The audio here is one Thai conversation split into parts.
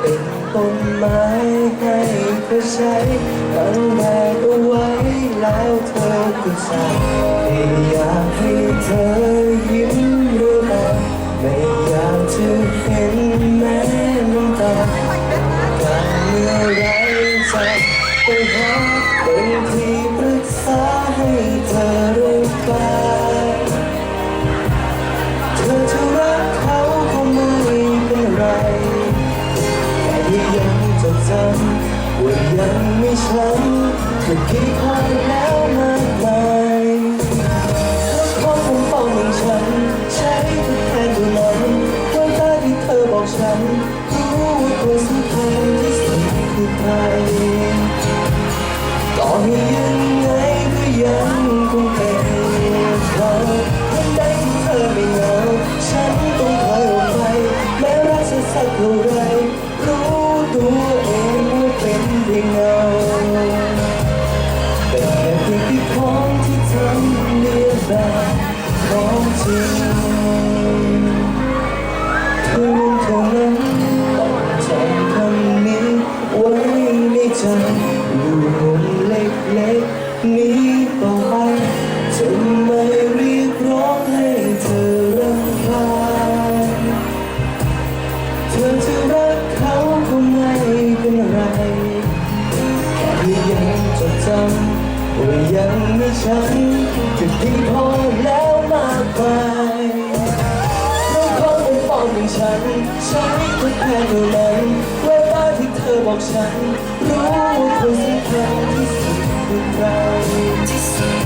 เป็นต้นไม้ให้เธอใช้ตั้งแดดเอไว้แล้วเธอก็ใส่อยากให้เธอยิ้ม ยังไม่ช้ำก็คิดพอแล้วมากมายเพราะคงต้องอย่างฉัน ใช้แทนดูนั้นว่าตาที่เธอบอกฉัน รู้ว่าคนสำคัญที่สุดคือใครต่อให้ยัง เป็นเพียงาแต่แค่เพียงที่ของที่ทำเรียนแบบของจริงเธอเท่านั้นต้องจำคำนี้ไว้ในใจอยู่มุมเล็กๆนี้ ยังไม่ฉันก็ดีพอแล้วมากไปน้องคงเป็นปองอย่างฉันใช้ทุกแค่เท่านั้นเวลาที่เธอบอกฉัน รู้ว่าเธอสำคัญที่สุดคือใคร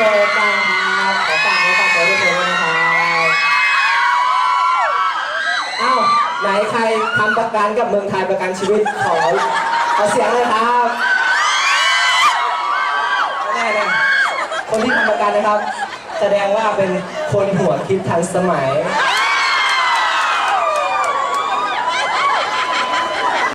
จอกันครับขอฝากไว้ฝากตัวด้วยเพลงด้วยนะครับอ้าวไหนใครทำประกันกับเมืองไทยประกันชีวิตขอขอเสียงเลยครับแน่เลยคนที่ทำประกันนะครับ แสดงว่าเป็นคนหัวคิดทันสมัย